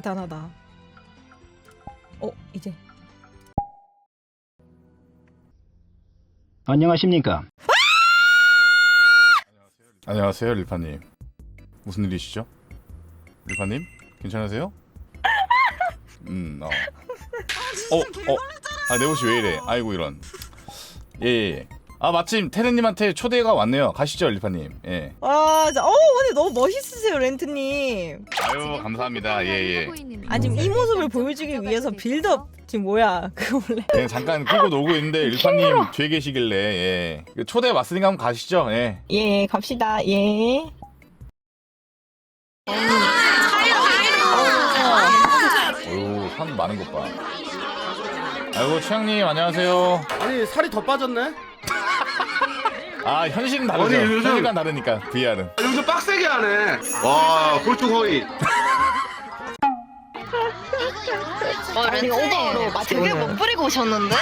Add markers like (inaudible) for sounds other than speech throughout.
대단하다. 어 이제 안녕하십니까? 안녕하세요, 릴파님. 무슨 일이시죠? 릴파님, 괜찮으세요? 음, 어. (laughs) 어, 어. 아, 내 옷이 왜 이래? 아이고 이런. 예, 예. 예. 아, 마침 테르님한테 초대가 왔네요. 가시죠, 릴파님. 예. 와 진짜 어 오늘 너무 멋있으세요 렌트님. 아유, 감사합니다. 예, 예. 아 지금 이 모습을 보여주기 위해서 빌드업 지금 뭐야 (laughs) 그 원래 그냥 잠깐 끌고 놀고 있는데 릴파님 뒤에 계시길래 예. 그 초대 왔으니까 한번 가시죠. 예. 예 갑시다 예. 어유, 사람 많은 것 봐. 아이고, 최영님 안녕하세요. 아니 살이 더 빠졌네? 아, 현실은 다르죠. 아니, 요즘- 현실과 다르니까 VR은. 아, 요즘 빡세게 하네 와 홀쭉허이 어, 렌트님 되게 못 부리고 오셨는데?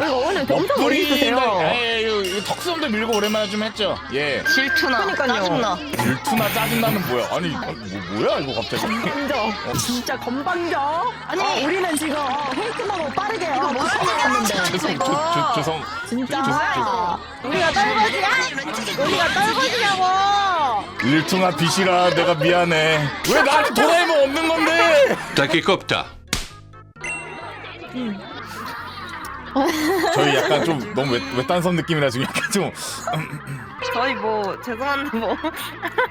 이거 오늘 엄청 멋있으세요. 에이, 이거, 이거 턱수염도 밀고 오랜만에 좀 했죠. 예. 질투나 그러니까요. 짜증나 질투나 짜증나는 뭐야? 아니, 아니, 뭐, 뭐야 이거 갑자기? 건방져. 진짜 건방져. 아니 우리는 지금 어, 힐끔하고 빠르게 이거 뭐야, 이거 죄송, 조, 조, 죄송. 진짜 조- 뭐야. 우리가 떨거지야? 우리가 떨거지냐고. 일퉁아 비시라 내가 미안해. 왜 나한테 도라에몽 없는 건데? Taki kopta. (laughs) 저희 약간 좀 너무 외, 외딴섬 느낌이라 지금 약간 좀 (laughs) 저희 뭐 죄송한데 뭐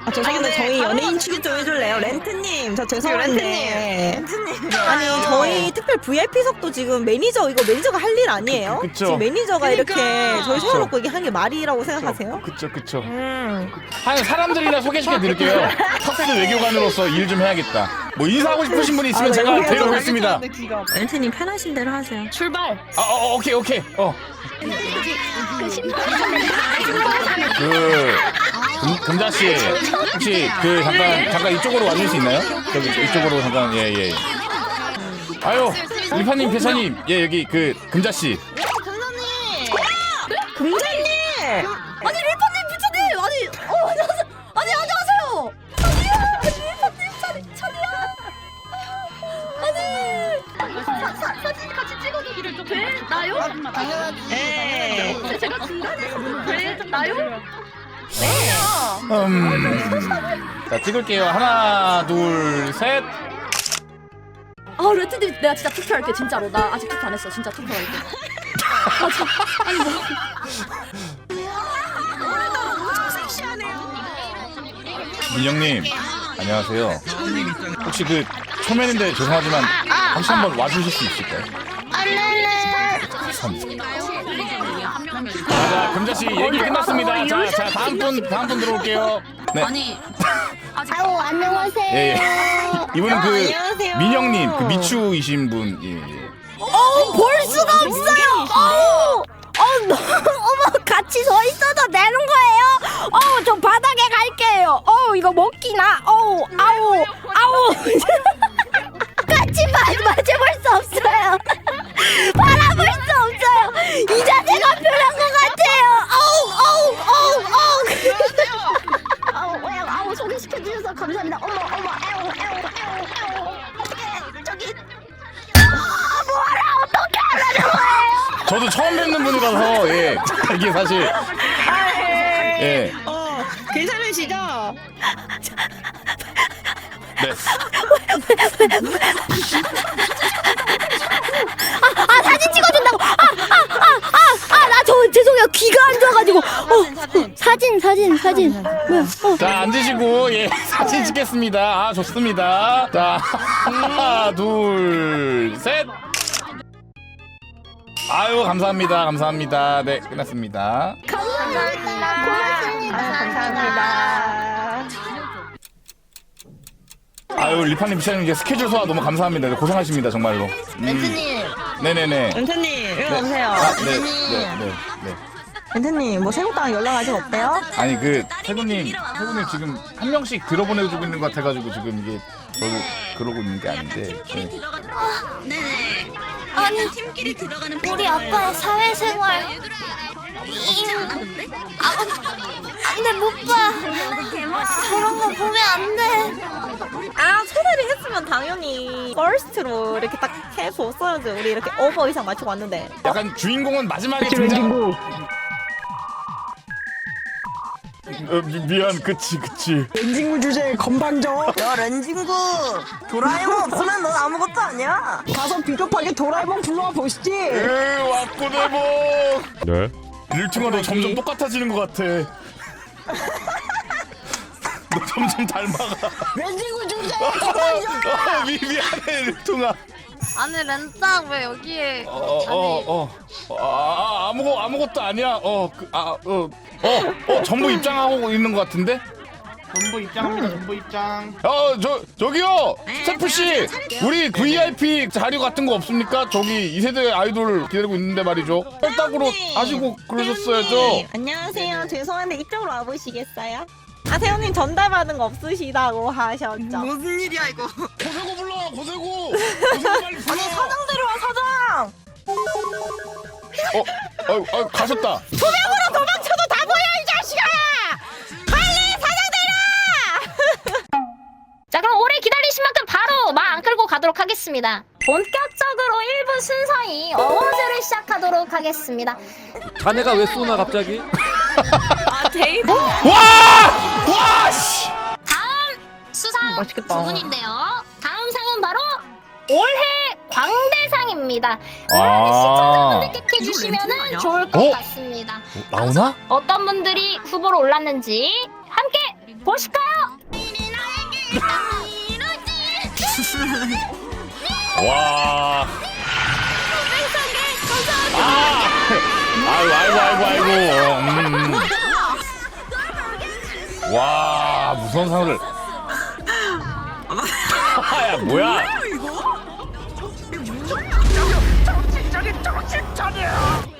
아, 죄송한데 아니, 저희 연예인 취급 좀 해줄래요? 렌트님 저 죄송한데 렌트님 아니 저희 특별 VIP석도 지금 매니저 이거 매니저가 할 일 아니에요? 그- 그쵸. 지금 매니저가 이렇게 저희. 세워놓고 이게 한 게 말이라고 생각하세요? 그쵸 그쵸. 음. 한 사람들이나 소개시켜 드릴게요. (laughs) 턱수 외교관으로서 일 좀 해야겠다. 뭐 인사하고 싶으신 분이 있으면 아, 제가 외교관 데려오겠습니다. 렌트님 편하신 대로 하세요. 출발 아, 어, 오케이 오케이. 어. 그 금, 금자 씨 혹시 그 잠깐 잠깐 이쪽으로 와줄 수 있나요? 저기 이쪽으로 잠깐 예 예. 아유 일파님 배사님 예 여기 그 금자 씨. 금자님! 아니 리퍼님 찍어주기를 좀 되나요? 당연하지 네. 제가 중간에서 되나요? 음. 자 찍을게요. 하나 둘 셋. 아 레트님 내가 진짜 투표할게 진짜로 나 아직 투표 안 했어 진짜 투표할게 아, 저, 아니 뭐 민영님 안녕하세요. 혹시 그 초면인데 죄송하지만 혹시 한번 와주실 수 있을까요? 자, 금자 씨 얘기 끝났습니다. 자, 자 다음 분 다음 분 들어올게요. 네. 아니 아유 안녕하세요. 예, 예. 이분은 그 안녕하세요. 민영님 그 미추이신 분. 예, 예. 볼 수가 없어요. 어우, 어, 너, 어머 같이 서 있어도 되는 거예요? 어우 저 바닥에 갈게요. 어우 이거 먹기나. 어우 아우 아우. (laughs) 같이 마, 맞아볼 수 없어요. 바라볼 수 없어요. 이 자세가 편한 것 같아요. 어우 어우 어우 어우. 아우 아우 아우 소개시켜 주셔서 감사합니다. 어머 어머 아우 아우 아우 아우. 저기. 아, 뭐라 어떻게 하라는 거예요? 저도 처음 뵙는 분이라서 예 이게 사실 예 어, 괜찮으시죠? 네. 아 사진 찍어준다고 아아아아아나 저 죄송해요 귀가 안 좋아가지고 어 사진 사진. 뭐야 어. 자 앉으시고 예 사진 찍겠습니다. 아 좋습니다. 자 하나 둘 셋. 아유 감사합니다. 감사합니다. 네 끝났습니다. 감사합니다. 고맙습니다 감사합니다. 아유 리파님 비차님 이제 스케줄 소화 너무 감사합니다. 고생하십니다 정말로. 음, 렌트님. 네네네. 렌트님 이리 오세요. 아, 네, 네, 네, 네. 렌트님 뭐 새우당 연락 아직 없대요? 아니 그 태구님 태구님 지금 한 명씩 들어보내주고 있는 것 같아가지고 지금 이게 결국 그러고 있는 게 아닌데 네. 아니 우리 아빠 사회생활. 안돼 못봐. 저런 거 보면 안돼. 아 초대를 했으면 당연히 퍼스트로 이렇게 딱 해줬어야지. 우리 이렇게 오버 이상 맞추고 왔는데. 약간 주인공은 마지막에 등장. 어, 미, 미안, 그치, 그치. 엔딩구 주제에 건방져. 야 렌진구 도라에몽 없으면 넌 아무것도 아니야 가서 비겁하게 도라에몽 불러와 보시지. 으, 왔구네, 뭐. 네? 일퉁아, 너 점점 똑같아지는 것 같아. 너 점점 닮아가. 엔딩구 주제에 어, 건방져. 어, 미, 미안해, 일퉁아. 아니 렌짱 왜 여기에 어, 어, 어, 어, 아, 아, 아무거 아무것도 아니야. 어, 그, 아, 어, 어, 어, 전부 입장하고 있는 것 같은데? 전부 입장합니다. 전부 입장. 어, 저, 저기요, 스태프 씨, 우리 VIP 자료 같은 거 없습니까? 저기 이 세대 아이돌 기다리고 있는데 말이죠. 혈당으로 하시고 그러셨어야죠. 안녕하세요 죄송한데 이쪽으로 와보시겠어요? 아 세훈님 전달 받은 거 없으시다고 하셨죠? 무슨 일이야 이거 고세고 불러, 고세고. (laughs) 고세고 빨리 불러. 사장 데려와 사장 어, 어, 어, 가셨다. 도망쳐도 다 보여 이 자식아 빨리 사장 (laughs) 자 그럼 오래 기다리신 만큼 바로 말 안 끌고 가도록 하겠습니다. 본격적으로 1부 순서인 어워즈를 시작하도록 하겠습니다. 자네가 왜 쏘나 갑자기? (laughs) 와, 와, 씨. 다음 수상 맛있겠다. 두 분인데요. 다음 상은 바로 올해 광대상입니다. 아, 선택해 주시면 좋을 것 어? 같습니다. 나오나? 어떤 분들이 후보로 올랐는지 함께 보실까요? 와. 아, 아이고, 아이고, 아이고, 아이고. 음. 와, 무서운 상을. 야, 뭐야?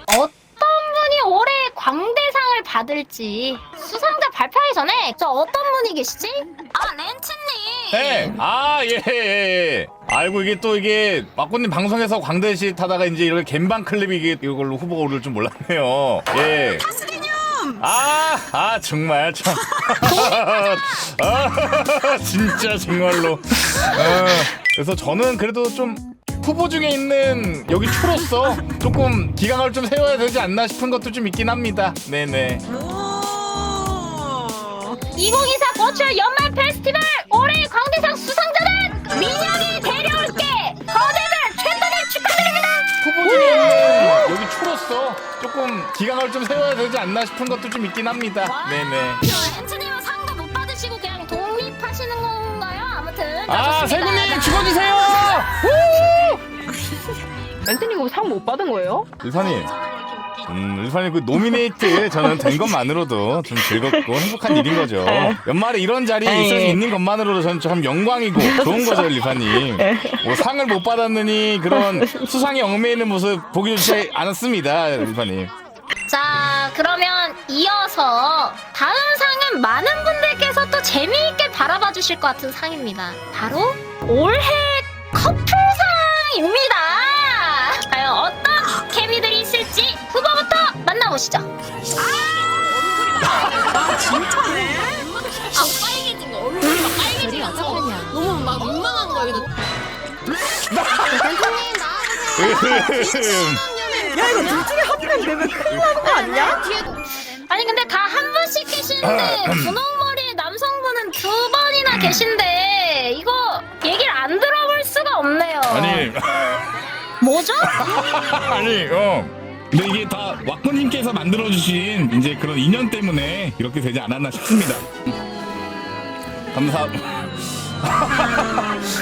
어떤 분이 올해 광대상을 받을지 수상자 발표하기 전에 저 어떤 분이 계시지? 아 렌츠님 네. 아, 예, 예, 예. 아이고, 이게 또 이게, 막고님 방송에서 광대시 타다가 이제 이렇게 갬방 클립이 이게 이걸로 후보가 오를 줄 몰랐네요. 예. 아, 아, 정말, 참. 아, 진짜, 정말로. 어, 그래서 저는 그래도 좀 후보 중에 있는 여기 초로서 조금 기강을 좀 세워야 되지 않나 싶은 것도 좀 있긴 합니다. 네네. 2024 버추얼 연말 페스티벌 기강을 좀 세워야 되지 않나 싶은 것도 좀 있긴 합니다. 네네. 렌츠님은 상도 못 받으시고 그냥 독립하시는 건가요? 아무튼 아. 세구님 죽어주세요! 렌트님 이거 상 못 받은 거예요? 일판님. 음, 일판님 그 노미네이트 저는 된 것만으로도 좀 즐겁고 행복한 일인 거죠. 연말에 이런 자리에 있을 수 있는 것만으로도 저는 참 영광이고 (laughs) 좋은 거죠, 일판님. 뭐 상을 못 받았느니 그런 수상에 얽매이는 모습 보기 좋지 않았습니다, 일판님. 자 그러면 이어서 다음 상은 많은 분들께서 또 재미있게 바라봐 주실 것 같은 상입니다. 바로 올해 커플상입니다. 과연 어떤 케미들이 있을지 후보부터 만나보시죠. 아 진짜네 아 빨개진 거 얼굴이 막 빨개지면서 너무 막 민망한 거야 이거 야 이거 둘 중에 한 명 되면 큰일 나는 거 아니야? 아니 근데 다 한 분씩 계시는데 분홍머리 남성분은 두 번이나 계신데 이거 얘기를 안 들어볼 수가 없네요. 아니, (laughs) 뭐죠? (laughs) 아니, 어. 근데 이게 다 왁구님께서 만들어주신 이제 그런 인연 때문에 이렇게 되지 않았나 싶습니다. 감사.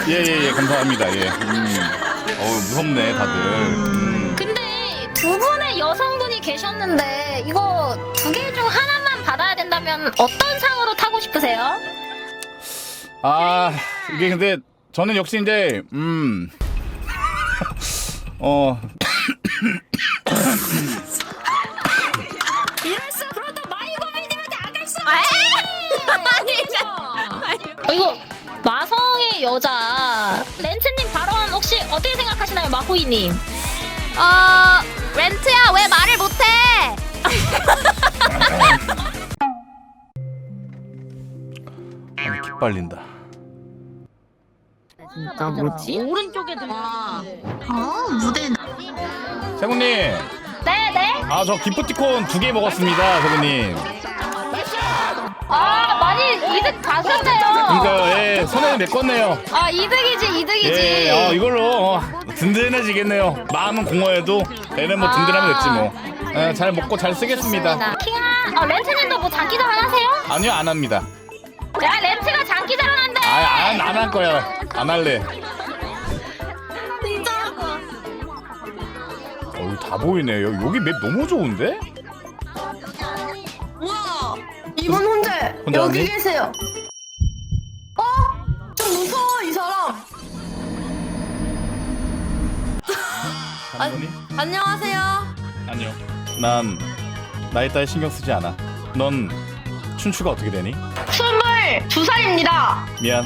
예예예 (laughs) 감사합니다. 예. 음. 어우 무섭네 다들. 음. 여성분이 계셨는데 이거 두 개 중 하나만 받아야 된다면 어떤 상으로 타고 싶으세요? 아 이게 근데 저는 역시 이제 음. (laughs) 어 이럴 수 그러다 마이고비님한테 안갈 수 없지. 어, 이거 마성의 여자 렌트님 발언 혹시 어떻게 생각하시나요, 마호이님? 어 렌트야 왜 말을 못해? 아니 기빨린다. 진짜 뭐지? 오른쪽에 들아 무대 세군님. 네네. 아 저 기프티콘 두 개 먹었습니다 세군님. 아 많이 이득 봤었네요. 그러니까 예 손에 메꿨네요. 아 이득이지 이득이지. 예, 어, 이걸로 어, 든든해지겠네요. 마음은 공허해도 배는 뭐 든든하면 됐지 뭐. 예, 잘 먹고 잘 쓰겠습니다. 킹아 어 렌트님도 뭐 장기 자랑 하세요? 아니요, 안 합니다. 야 렌트가 장기 자랑 한대 아, 안, 안 할 거야. 안 할래. 어, 여기 다 보이네. 여기, 여기 맵 너무 좋은데? 뭐야? 이분 혼자 혼자 여기 왔니? 계세요. 사모님? 안녕하세요. 아니요. 난 나이 따위 신경 쓰지 않아. 넌 춘추가 어떻게 되니? 스물 두 살입니다. 미안.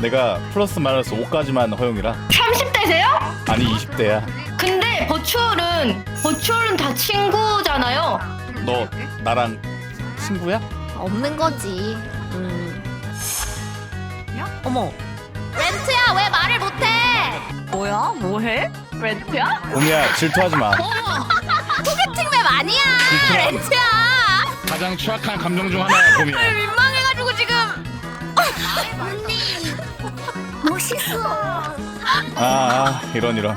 내가 플러스 마이너스 5까지만 허용이라. 30대세요? 아니 20대야. 근데 버추얼은 버추얼은 다 친구잖아요. 너 나랑 친구야? 없는 거지. 어머. 렌트야 왜 말을 못해? 뭐야? 뭐해? 렌트야? 봄이야 질투하지 마. 소개팅맵 아니야. 마. 렌트야. 가장 추악한 감정 중 하나야 봄이야. 민망해가지고 지금. 멋있어. 아, 아 이런 이런.